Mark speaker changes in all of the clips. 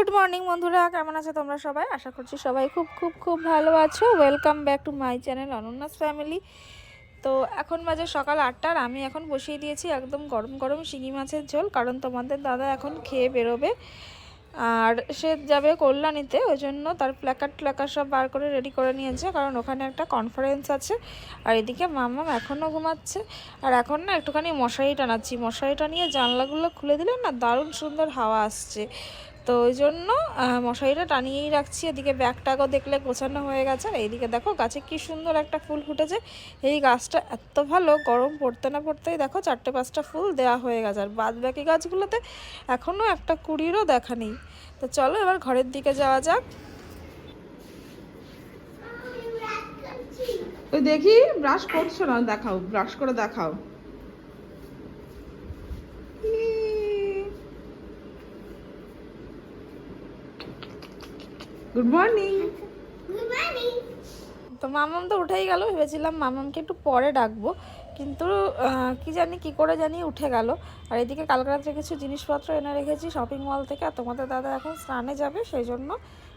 Speaker 1: Good morning বন্ধুরা, কেমন আছো তোমরা সবাই? আশা করছি সবাই খুব খুব খুব ভালো আছো। Welcome back to my channel Ananya's family তো এখন বাজে সকাল আটটার আমি এখন বসিয়ে দিয়েছি একদম গরম গরম শিঙি মাছের ঝোল, কারণ তোমাদের দাদা এখন খেয়ে বেরোবে। আর সে যাবে কল্যাণীতে, ওই জন্য তার প্ল্যাকার্ড ট্ল্যাকার সব বার করে রেডি করে নিয়েছে, কারণ ওখানে একটা কনফারেন্স আছে। আর এদিকে মাম্মাম এখনও ঘুমাচ্ছে। আর এখন না একটুখানি মশারি টানাচ্ছি। মশারি টানিয়ে জানলাগুলো খুলে দিলে না দারুণ সুন্দর হাওয়া আসছে। তো ওই জন্য মশারিটা টানিয়েই রাখছি। এদিকে ব্যাগটাগও দেখলে গোছানো হয়ে গেছে। আর এইদিকে দেখো, গাছে কি সুন্দর একটা ফুল ফুটেছে। এই গাছটা এত ভালো, গরম পড়তে না পড়তেই দেখো চারটে পাঁচটা ফুল দেওয়া হয়ে গেছে। আর বাদ বাকি গাছগুলোতে এখনও একটা কুড়িরও দেখা নেই। তো চলো এবার ঘরের দিকে যাওয়া যাক।
Speaker 2: ওই দেখি ব্রাশ করছ না? দেখাও ব্রাশ করে দেখাও। গুড মর্নিং
Speaker 1: তো মামাম তো উঠেই গেল ভেবেছিলাম মামামকে একটু পরে ডাকবো কিন্তু কি জানি কি করে জানি উঠে গেল। আর এদিকে কালকে রাত্রে কিছু জিনিসপত্র এনে রেখেছি শপিং মল থেকে আর তোমাদের দাদা এখন স্নানে যাবে সেই জন্য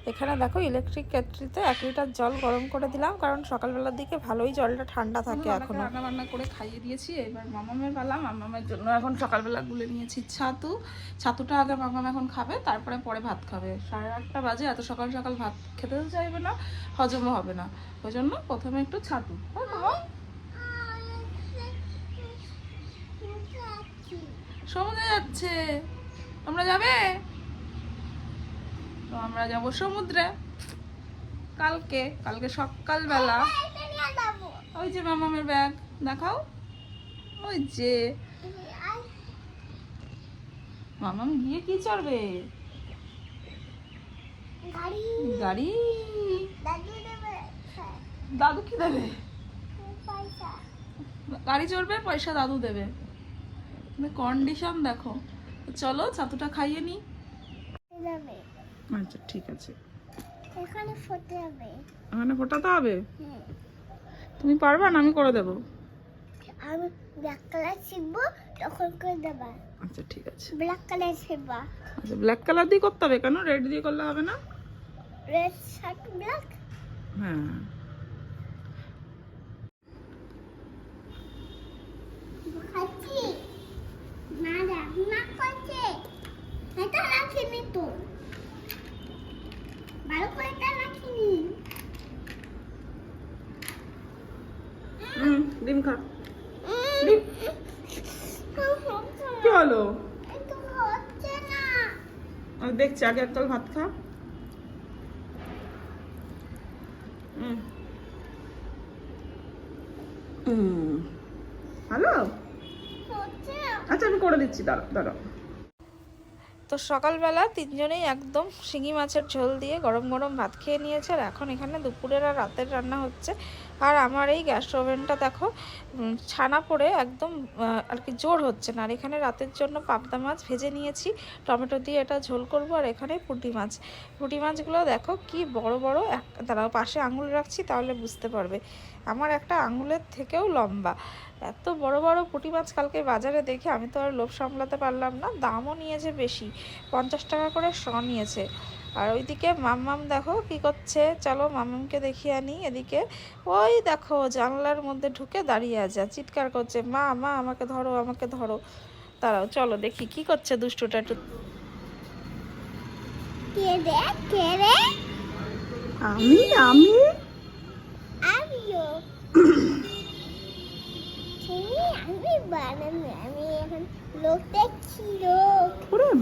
Speaker 1: এখানে দেখো ইলেকট্রিক কেটলিতে এক লিটার জল গরম করে দিলাম কারণ সকালবেলার দিকে ভালোই জলটা ঠান্ডা থাকে এখন।
Speaker 2: রান্না বান্না করে খাইয়ে দিয়েছি এবার মামামের বেলা মামামের জন্য এখন সকালবেলা গুলে নিয়েছি ছাতু। ছাতুটা আগে মামাম এখন খাবে তারপরে পরে ভাত খাবে। সাড়ে আটটা বাজে এত সকাল সকাল ভাত খেতে চাইবে না হজমও হবে না। ওই জন্য প্রথমে একটু ছাতু। হ্যাঁ? সমুদ্রে যাচ্ছে। তোমরা যাবে? তো আমরা যাব সমুদ্রে। কালকে কালকে সকালবেলা। ওই যে মামামের ব্যাগ দেখাও। ওই যে। মামাম গিয়ে কি চড়বে? গাড়ি। দাদু কি দেবে? গাড়ি চড়বে পয়সা দাদু দেবে। কন্ডিশন দেখো। চলো ছাতুটা খাইয়ে নি। আচ্ছা ঠিক আছে।
Speaker 3: এখানে ফোটে হবে।
Speaker 2: এখানে ফোটাতে হবে? তুমি পারবা না? আমি করে দেবো।
Speaker 3: আমি ব্ল্যাক কালার শিখব তখন করে দেবা।
Speaker 2: আচ্ছা ঠিক আছে।
Speaker 3: ব্ল্যাক কালার শিখবা
Speaker 2: আচ্ছা ব্ল্যাক কালার দিয়ে করতে হবে কেন? রেড দিয়ে করলে হবে না?
Speaker 3: রেড শার্ট ব্ল্যাক
Speaker 2: হ্যাঁ
Speaker 3: খাচ্ছি না রান্না করছে এটা রাখিনি তো ভালো করে এটা রাখিনি
Speaker 2: হুম ডিম খা ডিম কি হলো দেখছি আগে ভাত খা। হুম হুম ভালো?
Speaker 3: হচ্ছে।
Speaker 2: আচ্ছা আমি করে দিচ্ছি দাঁড়াও দাঁড়াও।
Speaker 1: তো সকালবেলা তিনজনেই একদম শিঙি মাছের ঝোল দিয়ে গরম গরম ভাত খেয়ে নিয়েছে আর এখন এখানে দুপুরের আর রাতের রান্না হচ্ছে। আর আমার এই গ্যাস ওভেনটা দেখো ছানা পড়ে একদম আর কি জোর হচ্ছে না। আর এখানে রাতের জন্য পাবদা মাছ ভেজে নিয়েছি। টমেটো দিয়ে এটা ঝোল করব আর এখানে পুঁটি মাছ। পুঁটি মাছগুলো দেখো কি বড় বড়। এক, দাঁড়াও, পাশে আঙুল রাখছি তাহলে বুঝতে পারবে। আমার একটা আঙুলের থেকেও লম্বা। এত বড় বড় পুঁটি মাছ কালকে বাজারে দেখে আমি তো আর লোভ সামলাতে পারলাম না। দামও নিয়েছে বেশি। পঞ্চাশ টাকা করে শ নিয়েছে। আর ওইদিকে মাম্মাম দেখো কি করছে? চলো মাম্মামকে দেখিয়ে আনি এদিকে। ওই দেখো জানলার মধ্যে ঢুকে দাঁড়িয়ে আছে আর চিৎকার করছে মা মা আমাকে ধরো আমাকে ধরো। তারাও চলো দেখি কি করছে দুষ্টুটা একটু
Speaker 2: আমি? আমি?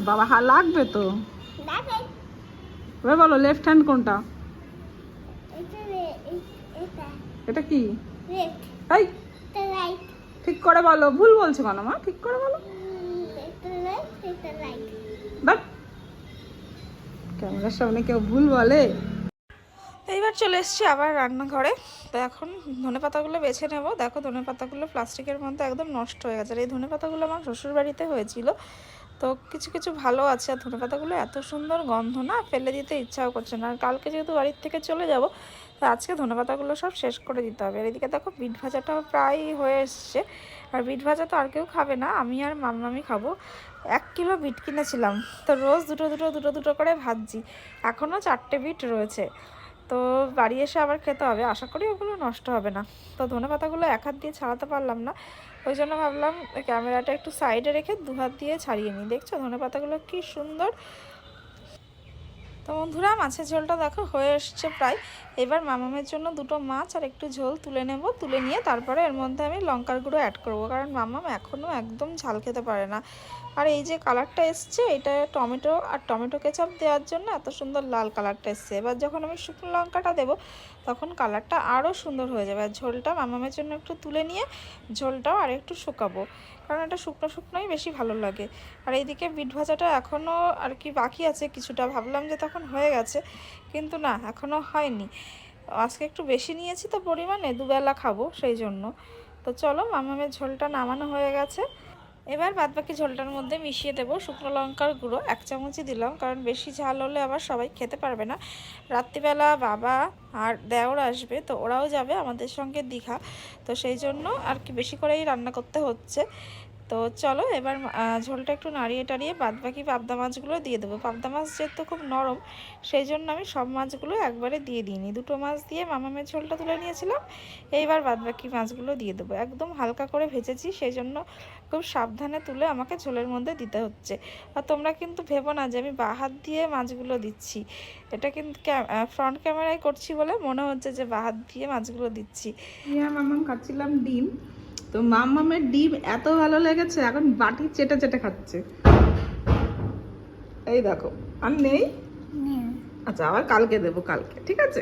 Speaker 2: বাবা লাগবে তো। এবার বলো লেফট হ্যান্ড কোনটা?
Speaker 3: এটা
Speaker 2: কি? ঠিক করে বলো, ভুল বলছো কেন মা? ঠিক করে বলো। ক্যামেরার সামনে কেউ ভুল বলে।
Speaker 1: এইবার চলে এসেছি আবার রান্নাঘরে। তো এখন ধনে পাতাগুলো বেছে নেব। দেখো, ধনে পাতাগুলো প্লাস্টিকের মধ্যে একদম নষ্ট হয়ে গেছে। আর এই ধনে পাতাগুলো আমার শ্বশুর বাড়িতে হয়েছিল। তো কিছু কিছু ভালো আছে। আর ধনে পাতাগুলো এত সুন্দর গন্ধ না, ফেলে দিতে ইচ্ছাও করছে না। আর কালকে যেহেতু বাড়ির থেকে চলে যাব, তো আজকে ধনেপাতাগুলো সব শেষ করে দিতে হবে। আর এদিকে দেখো বিট ভাজাটাও প্রায় হয়ে এসছে। আর বিট ভাজা তো আর কেউ খাবে না, আমি আর মাম্মামি খাব। এক কিলো বিট কিনেছিলাম, তো রোজ দুটো দুটো দুটো দুটো করে ভাজছি। এখনও চারটে বিট রয়েছে। তো বাড়ি এসে আবার খেতে হবে। আশা করি ওগুলো নষ্ট হবে না। তো ধনে পাতাগুলো এক হাত দিয়ে ছাড়াতে পারলাম না। ওই জন্য ভাবলাম ক্যামেরাটা একটু সাইডে রেখে দু হাত দিয়ে ছাড়িয়ে নিই। দেখছ ধনে পাতাগুলো কি সুন্দর? তো বন্ধুরা, মাছের ঝোলটা দেখো হয়ে এসছে প্রায়। এবার মামামের জন্য দুটো মাছ আর একটু ঝোল তুলে নেব। তুলে নিয়ে তারপরে এর মধ্যে আমি লঙ্কার গুঁড়ো অ্যাড করব, কারণ মামাম এখনও একদম ঝাল খেতে পারে না। আর এই যে কালারটা এসছে, এটা টমেটো আর টমেটো কেচাপ দেওয়ার জন্য এত সুন্দর লাল কালারটা এসছে। এবার যখন আমি শুকনো লঙ্কাটা দেবো, তখন কালারটা আরও সুন্দর হয়ে যাবে। আর ঝোলটা মামামের জন্য একটু তুলে নিয়ে ঝোলটাও আর একটু শুকাবো। কারণ এটা শুকনো শুকনোই বেশি ভালো লাগে। আর এইদিকে বিট ভাজাটা এখনও আর কি বাকি আছে, কিছুটা ভাবলাম যে তখন হয়ে গেছে, কিন্তু না এখনও হয়নি। আজকে একটু বেশি নিয়েছি তো পরিমাণে, দুবেলা খাব সেই জন্য। তো চলো মামামের ঝোলটা নামানো হয়ে গেছে। এবার বাদবাকি ঝোলটার মধ্যে মিশিয়ে দেবো শুকনো লঙ্কার গুঁড়ো। এক চামচই দিলাম, কারণ বেশি ঝাল হলে আবার সবাই খেতে পারবে না। রাত্রিবেলা বাবা আর দেওর আসবে, তো ওরাও যাবে আমাদের সঙ্গে দীঘা। তো সেই জন্য আর কি বেশি করেই রান্না করতে হচ্ছে। তো চলো এবার ঝোলটা একটু নাড়িয়ে টাড়িয়ে বাদবাকি পাবদা মাছগুলো দিয়ে দেবো। পাবদা মাছ যেহেতু খুব নরম, সেই জন্য আমি সব মাছগুলো একবারে দিয়ে দিইনি। দুটো মাছ দিয়ে মামামের ঝোলটা তুলে নিয়েছিলাম, এইবার বাদবাকি মাছগুলো দিয়ে দেবো। একদম হালকা করে ভেজেছি, সেই জন্য খুব সাবধানে তুলে আমাকে ঝোলের মধ্যে দিতে হচ্ছে। আর তোমরা কিন্তু ভেবো না যে আমি বা হাত দিয়ে মাছগুলো দিচ্ছি। এটা কিন্তু ফ্রন্ট ক্যামেরায় করছি বলে মনে হচ্ছে যে বা হাত দিয়ে মাছগুলো দিচ্ছি।
Speaker 2: হ্যাঁ মামাম খাচ্ছিলাম ডিম। তো মামামের ডিম এত ভালো লেগেছে এখন বাটি চেটে চেটে খাচ্ছে। এই দেখো আর নেই? আচ্ছা আবার কালকে দেবো কালকে ঠিক আছে?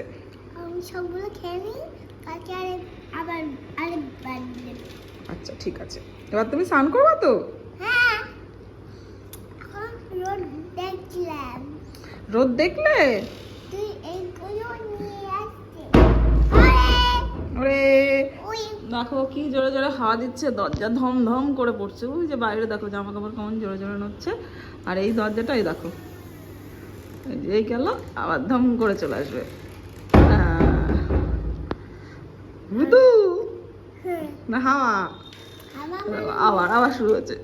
Speaker 3: আমি সবগুলো খেয়ে নিই কালকে আরে আবার আরেকবার
Speaker 2: আচ্ছা ঠিক আছে। এবার তুমি স্নান করবা তো?
Speaker 3: হ্যাঁ। রোদ
Speaker 2: দেখলে? ওরে। দেখো কি জোরে জোরে হাওয়া দিচ্ছে দরজা ধম ধম করে পড়ছে। ওই যে বাইরে দেখো জামা কাপড় কেমন জোরে জোরে নড়ছে। আর এই দরজাটাই দেখো। এই গেল আবার ধম করে চলে আসবে। মৃদু
Speaker 3: হ্যাঁ।
Speaker 2: না হাওয়া। আবার আবার শুরু হচ্ছে।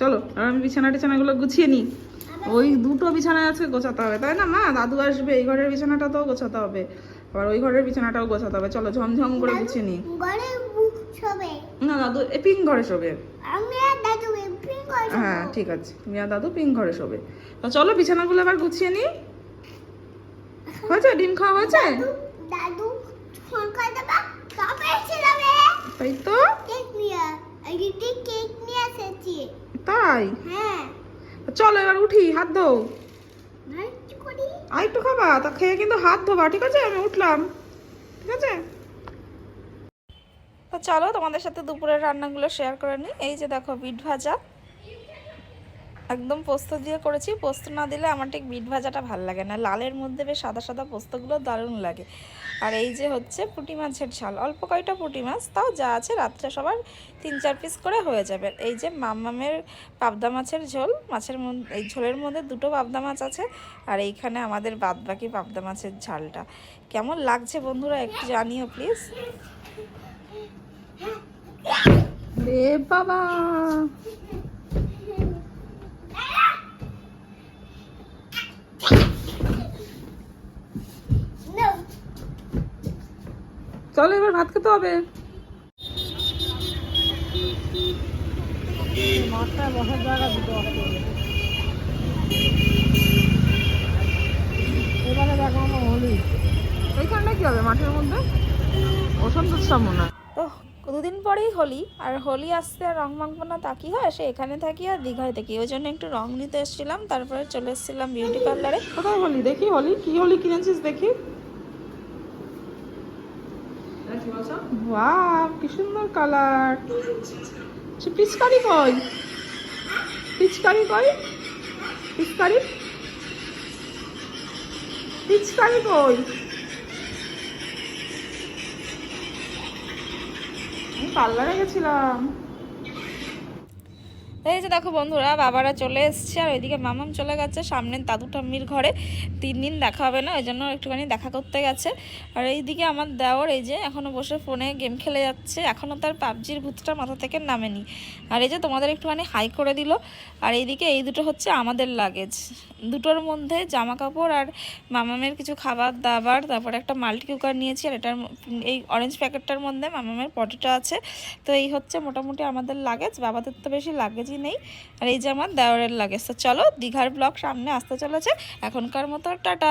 Speaker 2: চলো আর আমি বিছানা টিছানাগুলো গুছিয়ে নিই। ওই দুটো বিছানায় আজকে গোছাতে হবে তাই না? মা দাদু আসবে এই ঘরের বিছানাটাতেও গোছাতে হবে। আবার ওই ঘরের বিছানাটাও গোছাতে হবে। চলো ঝমঝম করে গুছিয়ে নিই। না দাদু এ পিঙ্ক ঘরে শোবে। হ্যাঁ ঠিক আছে। তুমি আর দাদু পিঙ্ক ঘরে শোবে। তো চলো বিছানাগুলো এবার গুছিয়ে নিই। হয়েছে? ডিম খাওয়া হয়েছে?
Speaker 3: দাদু ফোন করে দেবা কবে এসে যাবে
Speaker 2: তাই তো?
Speaker 3: কেক নিয়ে কেক নিয়ে এসেছি।
Speaker 2: তাই?
Speaker 3: হ্যাঁ।
Speaker 2: চলো এবার উঠি হাত ধো। আর একটু খাবা? তা খেয়ে কিন্তু হাত ধোবা ঠিক আছে? আমি উঠলাম। ঠিক আছে?
Speaker 1: তো চলো তোমাদের সাথে দুপুরের রান্নাগুলো শেয়ার করে নিই। এই যে দেখো বিট ভাজা। একদম পোস্ত দিয়ে করেছি। পোস্ত না দিলে আমার ঠিক বিট ভাজাটা ভালো লাগে না। লালের মধ্যে বেশ সাদা সাদা পোস্তগুলো দারুণ লাগে। আর এই যে হচ্ছে পুঁটি মাছের ঝাল, অল্প কয়টা পুঁটি মাছ, তাও যা আছে রাত্রে সবার তিন চার পিস করে হয়ে যাবে। এই যে মামামের পাবদা মাছের ঝোল, মাছের এই ঝোলের মধ্যে দুটো পাবদা মাছ আছে, আর এইখানে আমাদের বাদবাকি পাবদা মাছের ঝালটা। কেমন লাগছে বন্ধুরা একটু জানিও প্লিজ
Speaker 2: বাবা!
Speaker 3: নো
Speaker 2: চলো এবার ভাত খেতে হবে। ওইখানটা কি হবে? মাঠের মধ্যে?
Speaker 1: তো দুদিন পরেই হোলি? আর হোলি আসতে আর রং মাখবো না তা কি হয়? সে এখানে থাকি আর দীঘায় থাকি। ওই জন্য একটু রং নিতে এসেছিলাম তারপরে চলে এসেছিলাম বিউটি পার্লারে
Speaker 2: কোথায় হলি? দেখি হোলি। কি হোলি কিনেছিস দেখি। বাহ কি সুন্দর কালার পিচকারি কই পিচকারি কই পিচকারি? পিচকারি কই পার্লারে গেছিলাম।
Speaker 1: এই যে দেখো বন্ধুরা, বাবারা চলে এসছে আর ওইদিকে মামাম চলে গেছে সামনে দাদু ঠাম্মির ঘরে। তিন দিন দেখা হবে না ওই জন্য একটুখানি দেখা করতে গেছে। আর এইদিকে আমার দেওর এই যে এখনও বসে ফোনে গেম খেলে যাচ্ছে এখনও তার পাবজির ভূতটা মাথা থেকে নামেনি। আর এই যে তোমাদের একটুখানি হাই করে দিল, আর এইদিকে এই দুটো হচ্ছে আমাদের লাগেজ দুটোর মধ্যে জামা কাপড় আর মামামের কিছু খাবার দাবার, তারপর একটা মাল্টি কুকার নিয়েছি আর এটার এই অরেঞ্জ প্যাকেটটার মধ্যে মামামের পটেটো আছে। তো এই হচ্ছে মোটামুটি আমাদের লাগেজ বাবাদের তো বেশি লাগেজই নেই। আর এই যে আমার দেওয়ারের লাগে চলো, দীঘার ব্লক সামনে আসতে চলেছে। এখনকার মতো টাটা।